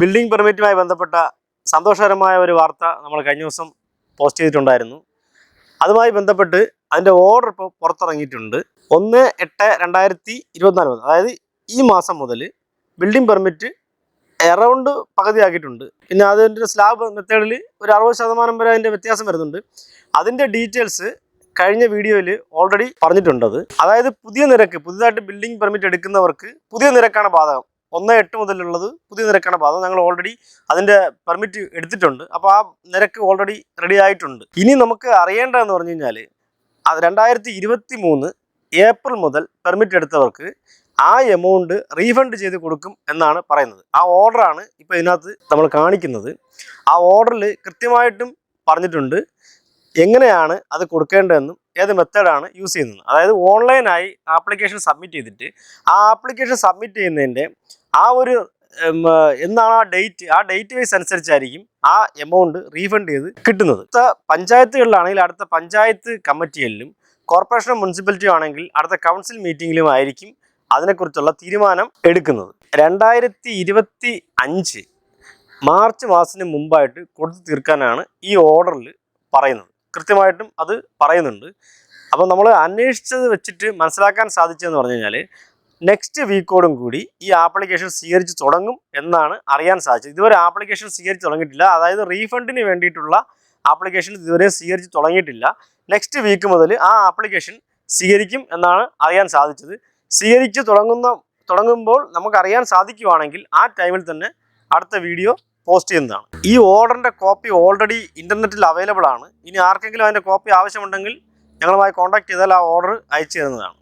Building പെർമിറ്റുമായി ബന്ധപ്പെട്ട സന്തോഷകരമായ ഒരു വാർത്ത നമ്മൾ കഴിഞ്ഞ ദിവസം പോസ്റ്റ് ചെയ്തിട്ടുണ്ടായിരുന്നു. അതുമായി ബന്ധപ്പെട്ട് അതിന്റെ ഓർഡർ ഇപ്പോൾ പുറത്തിറങ്ങിയിട്ടുണ്ട്. ഒന്ന് എട്ട് രണ്ടായിരത്തി ഇരുപത്തിനാല് മുതൽ അതായത് ഈ മാസം മുതൽ ബിൽഡിംഗ് പെർമിറ്റ് എറൗണ്ട് പകുതിയാക്കിയിട്ടുണ്ട്. പിന്നെ അതിന്റെ സ്ലാബ് മെത്തേഡിൽ ഒരു അറുപത് ശതമാനം വരെ അതിന്റെ വ്യത്യാസം വരുന്നുണ്ട്. അതിന്റെ ഡീറ്റെയിൽസ് കഴിഞ്ഞ വീഡിയോയിൽ ഓൾറെഡി പറഞ്ഞിട്ടുണ്ടത്. അതായത് പുതിയ നിരക്ക് പുതിയതായിട്ട് ബിൽഡിംഗ് പെർമിറ്റ് എടുക്കുന്നവർക്ക് പുതിയ നിരക്കാണ് ബാധകം. ഒന്ന് എട്ട് മുതലുള്ളത് പുതിയ നിരക്കാണ്. ബാധകം ഞങ്ങൾ ഓൾറെഡി അതിന്റെ പെർമിറ്റ് എടുത്തിട്ടുണ്ട്. അപ്പോൾ ആ നിരക്ക് ഓൾറെഡി റെഡി ആയിട്ടുണ്ട്. ഇനി നമുക്ക് അറിയേണ്ടതെന്ന് പറഞ്ഞു കഴിഞ്ഞാൽ അത് രണ്ടായിരത്തി ഇരുപത്തി മൂന്ന് ഏപ്രിൽ മുതൽ പെർമിറ്റ് എടുത്തവർക്ക് ആ എമൗണ്ട് റീഫണ്ട് ചെയ്ത് കൊടുക്കും എന്നാണ് പറയുന്നത്. ആ ഓർഡറാണ് ഇപ്പോൾ ഇതിനകത്ത് നമ്മൾ കാണിക്കുന്നത്. ആ ഓർഡറിൽ കൃത്യമായിട്ടും പറഞ്ഞിട്ടുണ്ട്. എങ്ങനെയാണ് അത് കൊടുക്കേണ്ടതെന്നും ഏത് മെത്തേഡാണ് യൂസ് ചെയ്യുന്നത്. അതായത് ഓൺലൈനായി ആപ്ലിക്കേഷൻ സബ്മിറ്റ് ചെയ്തിട്ട് ആ ആപ്ലിക്കേഷൻ സബ്മിറ്റ് ചെയ്യുന്നതിന്റെ ആ ഒരു എന്നാണ് ആ ഡേറ്റ്? ആ ഡേറ്റ് വൈസ് അനുസരിച്ചായിരിക്കും ആ എമൗണ്ട് റീഫണ്ട് ചെയ്ത് കിട്ടുന്നത്. അടുത്ത പഞ്ചായത്തുകളിലാണെങ്കിൽ അടുത്ത പഞ്ചായത്ത് കമ്മിറ്റികളിലും കോർപ്പറേഷൻ മുനിസിപ്പാലിറ്റി ആണെങ്കിൽ അടുത്ത കൗൺസിൽ മീറ്റിങ്ങിലും ആയിരിക്കും അതിനെക്കുറിച്ചുള്ള തീരുമാനം എടുക്കുന്നത്. രണ്ടായിരത്തി ഇരുപത്തി അഞ്ച് മാർച്ച് മാസത്തിന് മുമ്പായിട്ട് കൊടുത്തു തീർക്കാനാണ് ഈ ഓർഡറിൽ പറയുന്നത്. കൃത്യമായിട്ടും അത് പറയുന്നുണ്ട്. അപ്പോൾ നമ്മൾ അന്വേഷിച്ചത് വെച്ചിട്ട് മനസ്സിലാക്കാൻ സാധിച്ചതെന്ന് പറഞ്ഞു കഴിഞ്ഞാൽ നെക്സ്റ്റ് വീക്കോടും കൂടി ഈ ആപ്ലിക്കേഷൻ സ്വീകരിച്ച് തുടങ്ങും എന്നാണ് അറിയാൻ സാധിച്ചത്. ഇതുവരെ ആപ്ലിക്കേഷൻ സ്വീകരിച്ച് തുടങ്ങിയിട്ടില്ല. അതായത് റീഫണ്ടിന് വേണ്ടിയിട്ടുള്ള ആപ്ലിക്കേഷൻ ഇതുവരെ സ്വീകരിച്ച് തുടങ്ങിയിട്ടില്ല. നെക്സ്റ്റ് വീക്ക് മുതൽ ആ ആപ്ലിക്കേഷൻ സ്വീകരിക്കും എന്നാണ് അറിയാൻ സാധിച്ചത്. സ്വീകരിച്ച് തുടങ്ങുന്ന തുടങ്ങുമ്പോൾ നമുക്കറിയാൻ സാധിക്കുവാണെങ്കിൽ ആ ടൈമിൽ തന്നെ അടുത്ത വീഡിയോ പോസ്റ്റ് ചെയ്യുന്നതാണ്. ഈ ഓർഡറിന്റെ കോപ്പി ഓൾറെഡി ഇന്റർനെറ്റിൽ അവൈലബിൾ ആണ്. ഇനി ആർക്കെങ്കിലും അതിന്റെ കോപ്പി ആവശ്യമുണ്ടെങ്കിൽ ഞങ്ങളുമായി കോൺടാക്ട് ചെയ്താൽ ആ ഓർഡർ അയച്ചു തരുന്നതാണ്.